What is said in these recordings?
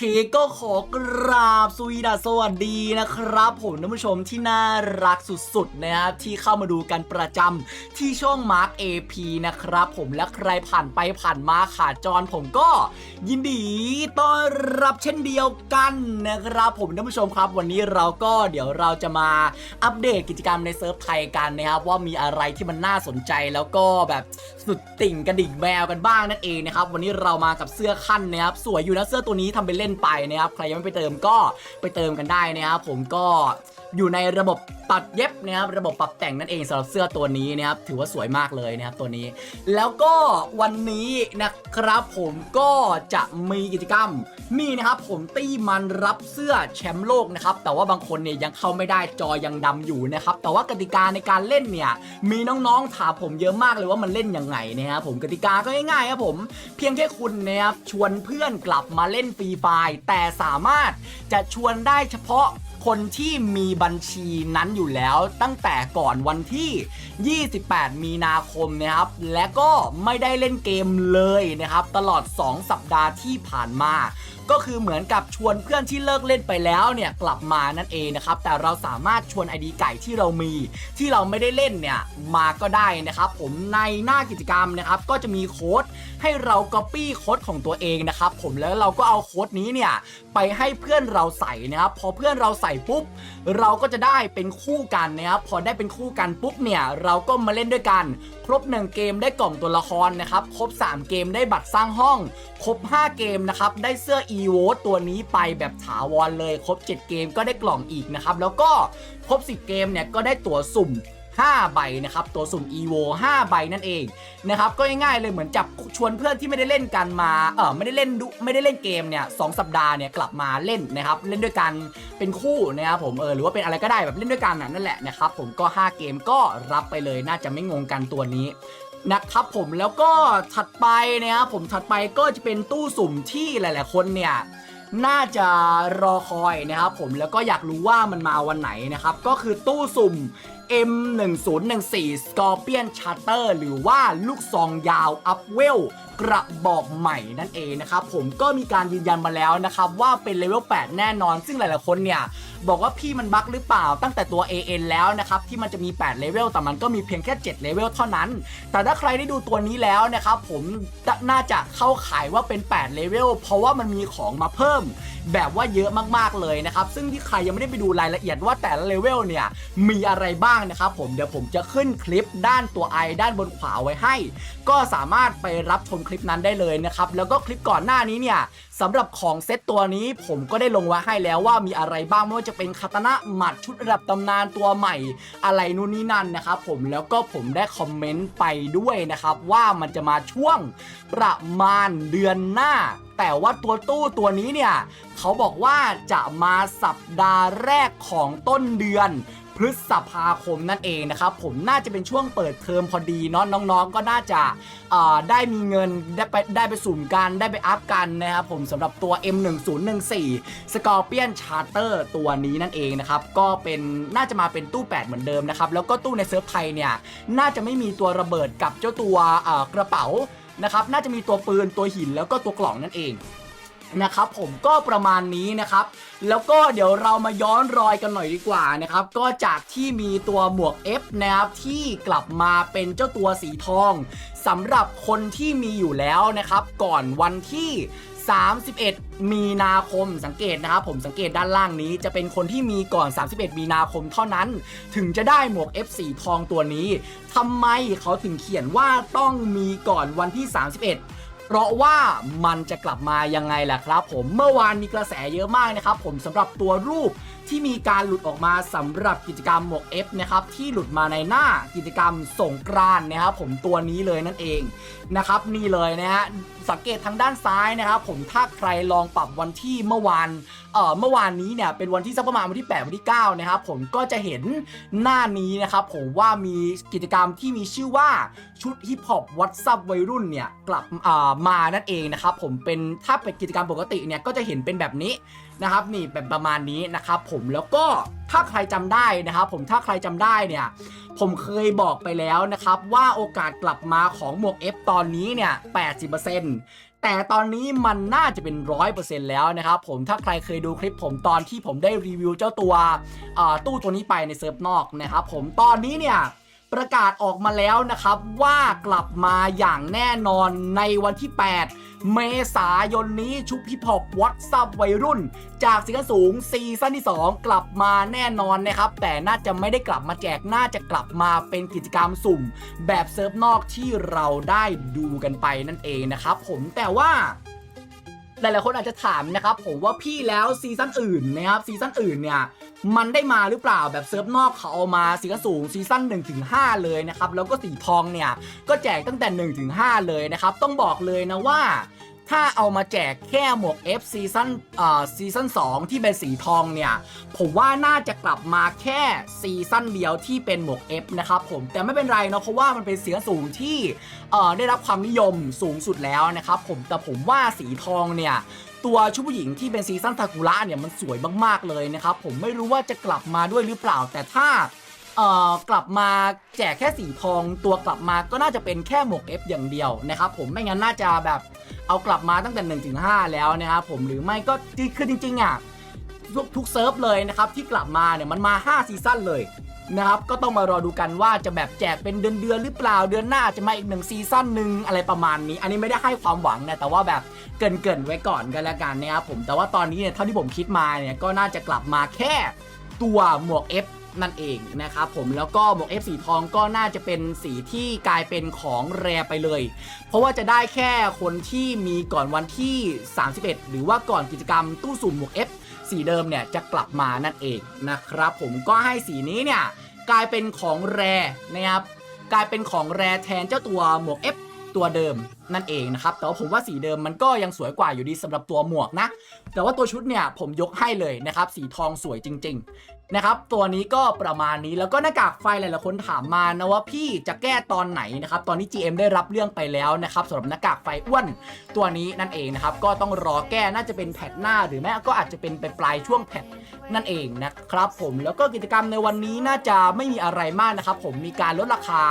เคก็ขอกราบสวีดัสวัสดีนะครับ ผมท่านผู้ชมที่น่ารักสุดๆนะครับที่เข้ามาดูกันประจำที่ช่อง Mark AP นะครับผมและใครผ่านไปผ่านมาขาจรผมก็ยินดีต้อนรับเช่นเดียวกันนะครับ ผมท่านผู้ชมครับ วันนี้เราก็เดี๋ยวเราจะมาอัปเดตกิจกรรมในเซิร์ฟไทยกันนะครับว่ามีอะไรที่มันน่าสนใจแล้วก็แบบสุดติ่งกระดิ่งแมวกันบ้างนั่นเองนะครับวันนี้เรามากับเสื้อขั้นนะครับสวยอยู่นะเสื้อตัวนี้ทำเป็นเล่นไปนะครับใครยังไม่ไปเติมก็ไปเติมกันได้นะครับผมก็อยู่ในระบบตัดเย็บนะครับระบบปรับแต่งนั่นเองสำหรับเสื้อตัวนี้นะครับถือว่าสวยมากเลยนะครับตัวนี้ แล้วก็วันนี้นะครับผมก็จะมีกิจกรรมนี่นะครับผมตี้มันรับเสื้อแชมป์โลกนะครับแต่ว่าบางคนเนี่ยยังเข้าไม่ได้จอยังดำอยู่นะครับแต่ว่ากติกาในการเล่นเนี่ยมีน้องๆถามผมเยอะมากเลยว่ามันเล่นยังไงนะครับผมกติกาก็ง่ายๆครับผมเพียงแค่คุณนะครับชวนเพื่อนกลับมาเล่นฟรีไฟายแต่สามารถจะชวนได้เฉพาะคนที่มีบัญชีนั้นอยู่แล้วตั้งแต่ก่อนวันที่ 28 มีนาคมนะครับ และก็ไม่ได้เล่นเกมเลยนะครับ ตลอด 2 สัปดาห์ที่ผ่านมา ก็คือเหมือนกับชวนเพื่อนที่เลิกเล่นไปแล้วเนี่ยกลับมานั่นเองนะครับแต่เราสามารถชวน ID ไก่ที่เรามี ที่เราไม่ได้เล่นเนี่ยมาก็ได้นะครับผมในหน้ากิจกรรมนะครับก็จะมีโค้ดให้เรา Copy โค้ดของตัวเองนะครับผมแล้วเราก็เอาโค้ดนี้เนี่ยไปให้เพื่อนเราใส่นะครับพอเพื่อนเราใส่ปุ๊บเราก็จะได้เป็นคู่กันนะครับพอได้เป็นคู่กันปุ๊บเนี่ยเราก็มาเล่นด้วยกัน ครบ 1 เกมได้กล่องตัวละครนะครับครบ 3 เกมได้บัตรสร้างห้อง ครบ 5 เกมนะครับได้เสื้ออี e v o ตัวนี้ไปแบบถาวรเลย ครบ 7 เกมก็ได้กล่องอีกนะครับ แล้วก็ครบ 10 เกมเนี่ยก็ได้ตั๋วสุ่ม5 ใบนะครับ ตัวสุ่ม EVO 5 ใบนั่นเองนะครับ ก็ง่ายๆเลยเหมือนจับชวนเพื่อนที่ไม่ได้เล่นกันมา เออไม่ได้เล่นดุไม่ได้เล่นเกมเนี่ยสองสัปดาห์เนี่ยกลับมาเล่นนะครับ เล่นด้วยกันเป็นคู่นะครับผม เออหรือว่าเป็นอะไรก็ได้แบบเล่นด้วยกันนั่นแหละนะครับผมก็ 5 เกมก็รับไปเลยน่าจะไม่งงกันตัวนี้ นะครับผมแล้วก็ถัดไปนะครับผมถัดไปก็จะเป็นตู้สุ่มที่หลาย ๆ คนเนี่ยน่าจะรอคอยนะครับผมแล้วก็อยากรู้ว่ามันมาวันไหนนะครับ ก็คือตู้สุ่ม M1014 Scorpion Charter หรือว่าลูกซองยาว Up w e l กระบอกใหม่นั่นเองนะครับผมก็มีการยืนยันมาแล้วนะครับ ว่าเป็นเลเวล 8 แน่นอน ซึ่งหลาย ๆ คนเนี่ย บอกว่าพี่มันบั๊กหรือเปล่าตั้งแต่ตัว AN แล้วนะครับที่มันจะมี 8 เลเวลแต่มันก็มีเพียงแค่ 7 เลเวลเท่านั้น แต่ถ้าใครได้ดูตัวนี้แล้วนะครับผมน่าจะเข้าขายว่าเป็น 8 เลเวลเพราะว่ามันมีของมาเพิ่ม แบบว่าเยอะมากๆเลยนะครับซึ่งที่ใครยังไม่ได้ไปดูรายละเอียดว่าแต่ละเลเวลเนี่ยมีอะไรบ้างนะครับผมเดี๋ยวผมจะขึ้นคลิปด้านตัวไอด้านบนขวาไว้ให้ ก็สามารถไปรับชมคลิปนั้นได้เลยนะครับแล้วก็คลิปก่อนหน้านี้เนี่ย สำหรับของเซตตัวนี้ผมก็ได้ลงไว้ให้แล้วว่ามีอะไรบ้างไม่ว่าจะเป็นคาตานะหมัดชุดระดับตำนานตัวใหม่ อะไรนู่นนี่นั่นนะครับผมแล้วก็ผมได้คอมเมนต์ไปด้วยนะครับว่ามันจะมาช่วงประมาณเดือนหน้า แต่ว่าตัวตู้ตัวนี้เนี่ย เขาบอกว่าจะมาสัปดาห์แรกของต้นเดือน พฤษภาคมนั่นเองนะครับผมน่าจะเป็นช่วงเปิดเทอมพอดีเนาะน้องๆ ก็น่าจะได้มีเงินได้ไปได้ไปสุ่มกันได้ไปอัพกันนะครับผมสำหรับตัว M1014 Scorpion Charter ตัวนี้นั่นเองนะครับก็เป็นน่าจะมาเป็นตู้ 8 เหมือนเดิมนะครับแล้วก็ตู้ในเซิร์ฟไทยเนี่ยน่าจะไม่มีตัวระเบิดกับเจ้าตัวกระเป๋านะครับน่าจะมีตัวปืนตัวหินแล้วก็ตัวกล่องนั่นเอง นะครับผมก็ประมาณนี้นะครับ แล้วก็เดี๋ยวเรามาย้อนรอยกันหน่อยดีกว่านะครับ ก็จากที่มีตัวหมวก F นะครับที่กลับมาเป็นเจ้าตัวสีทองสำหรับคนที่มีอยู่แล้วนะครับ ก่อนวันที่ 31 มีนาคมสังเกตนะครับ ผมสังเกตด้านล่างนี้จะเป็นคนที่มีก่อน 31 มีนาคมเท่านั้น ถึงจะได้หมวก F สีทองตัวนี้ทำไมเขาถึงเขียนว่าต้องมีก่อนวันที่ 31 เพราะว่ามันจะกลับมายังไงแหละครับ ผมเมื่อวานมีกระแสเยอะมากนะครับผมสำหรับตัวรูป ที่มีการหลุดออกมาสำหรับกิจกรรมหมวก F นะครับที่หลุดมาในหน้ากิจกรรมสงกรานนะครับผมตัวนี้เลยนั่นเองนะครับนี่เลยนะฮะสังเกตทางด้านซ้ายนะครับผมถ้าใครลองปรับวันที่เมื่อวานเอ่อเมื่อวานนี้เนี่ยเป็นวันที่สักประมาณวันที่ 8 วันที่ 9 นะครับผมก็จะเห็นหน้านี้นะครับผมว่ามีกิจกรรมที่มีชื่อว่าชุดฮิปฮอปวัตซับวัยรุ่นเนี่ยกลับอ่ามานั่นเองนะครับผมเป็นถ้าเป็นกิจกรรมปกติเนี่ยก็จะเห็นเป็นแบบนี้นะครับนี่แบบประมาณนี้นะครับผมแล้วก็ถ้าใครจำได้นะครับผมถ้าใครจำได้เนี่ยผมเคยบอกไปแล้วนะครับว่าโอกาสกลับมาของหมวก F ตอนนี้เนี่ย 80%แต่ตอนนี้มันน่าจะเป็นร้อยเปอร์เซ็นต์แล้วนะครับผมถ้าใครเคยดูคลิปผมตอนที่ผมได้รีวิวเจ้าตัวตู้ตัวนี้ไปในเซิร์ฟนอกนะครับผมตอนนี้เนี่ย ประกาศออกมาแล้วนะครับว่ากลับมาอย่างแน่นอนในวันที่ 8 เมษายนนี้ชุบฮิปฮอปวัตซับวัยรุ่น จากสิงห์สูงซีซั่นที่ 2 กลับมาแน่นอนนะครับ แต่น่าจะไม่ได้กลับมาแจกน่าจะกลับมาเป็นกิจกรรมสุ่ม แบบเซิร์ฟนอกที่เราได้ดูกันไปนั่นเองนะครับผมแต่ว่า หลายๆคนอาจจะถามนะครับ ผมว่าพี่แล้วซีซั่นอื่นนะครับซีซั่นอื่นเนี่ยมันได้มาหรือเปล่าแบบเซิร์ฟนอกเขาเอามาซีซั่นสูงซีซั่น1ถึง5เลยนะครับแล้วก็สีทองเนี่ยก็แจกตั้งแต่1ถึง5เลยนะครับต้องบอกเลยนะว่า ถ้าเอามาแจกแค่หมวก F ซีซั่นอ่อซีซั่น2ที่เป็นสีทองเนี่ย ผมว่าน่าจะกลับมาแค่ซีซั่นเดียวที่เป็นหมวก F นะครับผมแต่ไม่เป็นไรเนาะเพราะว่ามันเป็นเสียงสูงที่เอ่อได้รับความนิยมสูงสุดแล้วนะครับผมแต่ผมว่าสีทองเนี่ยตัวชุดผู้หญิงที่เป็นซีซั่นซากุระเนี่ยมันสวยมากๆเลยนะครับ ผมไม่รู้ว่าจะกลับมาด้วยหรือเปล่าแต่ถ้า เอ่อกลับมาแจกแค่สีทองตัวกลับมาก็น่าจะเป็นแค่หมวก F อย่างเดียวนะครับผมไม่งั้นน่าจะแบบเอากลับมาตั้งแต่1นถึงหแล้วนะครับผมหรือไม่ก็คือจริงๆอะทุกทุกเซิร์ฟเลยนะครับที่กลับมาเนี่ยมันมา 5 ซีซั่นเลยนะครับก็ต้องมารอดูกันว่าจะแบบแจกเป็นเดือนเดือนๆหรือเปล่าเดือนหน้าจะมาอีกหนึ่งซีซั่นหนึ่งอะไรประมาณนี้ อันนี้ไม่ได้ให้ความหวังนะแต่ว่าแบบเกรินเกินๆไว้ก่อนกันแล้วกันนะครับผมแต่ว่าตอนนี้เนี่ยเท่าที่ผมคิดมาเนี่ยก็น่าจะกลับมาแค่ตัวหมวก F นั่นเองนะครับผมแล้วก็หมวก F สีทองก็น่าจะเป็นสีที่กลายเป็นของแรไปเลย เพราะว่าจะได้แค่คนที่มีก่อนวันที่ 31 หรือว่าก่อนกิจกรรมตู้สุ่มหมวก F สีเดิมเนี่ยจะกลับมานั่นเองนะครับผมก็ให้สีนี้เนี่ยกลายเป็นของแรนะครับกลายเป็นของแรแทนเจ้าตัวหมวก F ตัวเดิมนั่นเองนะครับ แต่ว่าผมว่าสีเดิมมันก็ยังสวยกว่าอยู่ดีสำหรับตัวหมวกนะ แต่ว่าตัวชุดเนี่ยผมยกให้เลยนะครับ สีทองสวยจริง นะครับตัวนี้ก็ประมาณนี้แล้วก็หน้ากากไฟหลายๆคนถามมานะว่าพี่จะแก้ตอนไหนนะครับตอนนี้ GM ได้รับเรื่องไปแล้วนะครับสำหรับหน้ากากไฟอ้วนตัวนี้นั่นเองนะครับก็ต้องรอแก้น่าจะเป็นแพทหน้า หรือไม่ก็อาจจะเป็นไปปลายช่วงแพทนั่นเองนะครับผมแล้วก็กิจกรรมในวันนี้น่าจะไม่มีอะไรมากนะครับผมมีการลดราคา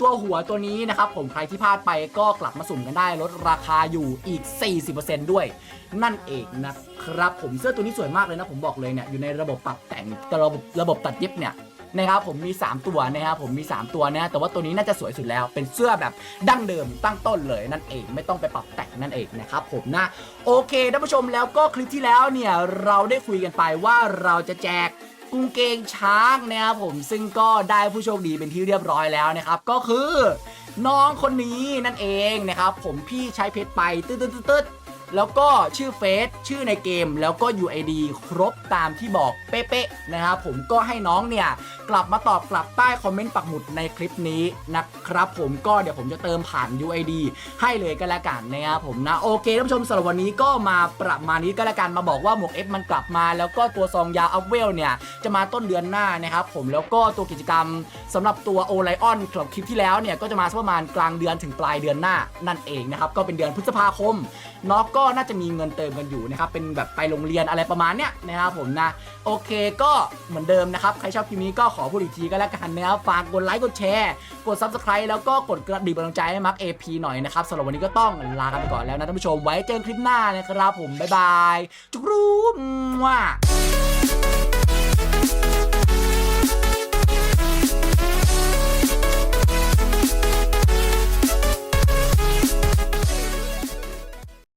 ตัวหัวตัวนี้นะครับผมใครที่พลาดไปก็กลับมาสุ่มกันได้ลดราคาอยู่อีก 40%ด้วย นั่นเองนะครับผมเสื้อตัวนี้สวยมากเลยนะผมบอกเลยเนี่ยอยู่ในระบบปรับแต่งระบบระบบตัดเย็บเนี่ยนะครับผมมี 3 ตัวนะครับผมมี 3 ตัวนะแต่ว่าตัวนี้น่าจะสวยสุดแล้วเป็นเสื้อแบบดั้งเดิมตั้งต้นเลยนั่นเองไม่ต้องไปปรับแต่งนั่นเองนะครับผมนะโอเคท่านผู้ชมแล้วก็คลิปที่แล้วเนี่ยเราได้คุยกันไปว่าเราจะแจกกรุงเกงช้างนะครับผมซึ่งก็ได้ผู้โชคดีเป็นที่เรียบร้อยแล้วนะครับ ก็คือน้องคนนี้นั่นเองนะครับผมพี่ใช้เพชรไปตึ๊ดตึ๊ดตึ๊ดตึ๊ด แล้วก็ชื่อเฟซชื่อในเกมแล้วก็ UID ครบตามที่บอกเป๊ะๆนะครับผมก็ให้น้องเนี่ยกลับมาตอบกลับใต้คอมเมนต์ปักหมุดในคลิปนี้นะครับผมก็เดี๋ยวผมจะเติมผ่าน UID ให้เลยก็แล้วกันนะครับผมนะโอเคท่านผู้ชมสำหรับวันนี้ก็มาประมาณนี้ก็แล้วกันมาบอกว่าหมวก F มันกลับมา แล้วก็ตัวซองยาอัพเวลเนี่ยจะมาต้นเดือนหน้านะครับผมแล้วก็ตัวกิจกรรมสำหรับตัวโอไลออนคลิปที่แล้วเนี่ยก็จะมาสักประมาณกลางเดือนถึงปลายเดือนหน้านั่นเองนะครับก็เป็นเดือนพฤษภาคมน้องก็็น่าจะมีเงินเติมกันอยู่นะครับเป็นแบบไปโรงเรียนอะไรประมาณเนี้ยนะครับผมนะโอเคก็เหมือนเดิมนะครับใครชอบคลิปนี้ก็ขอพูดอีกทีก็แล้วกันนะครับฝากกดไลค์กดแชร์ กด Subscribe แล้วก็กดกระดิ่งกำลังใจให้มัก AP หน่อยนะครับสำหรับวันนี้ก็ต้องลากันไปก่อนแล้วนะท่านผู้ชมไว้เจอกันคลิปหน้านะครับผมบ๊ายบายจุกรูมว่า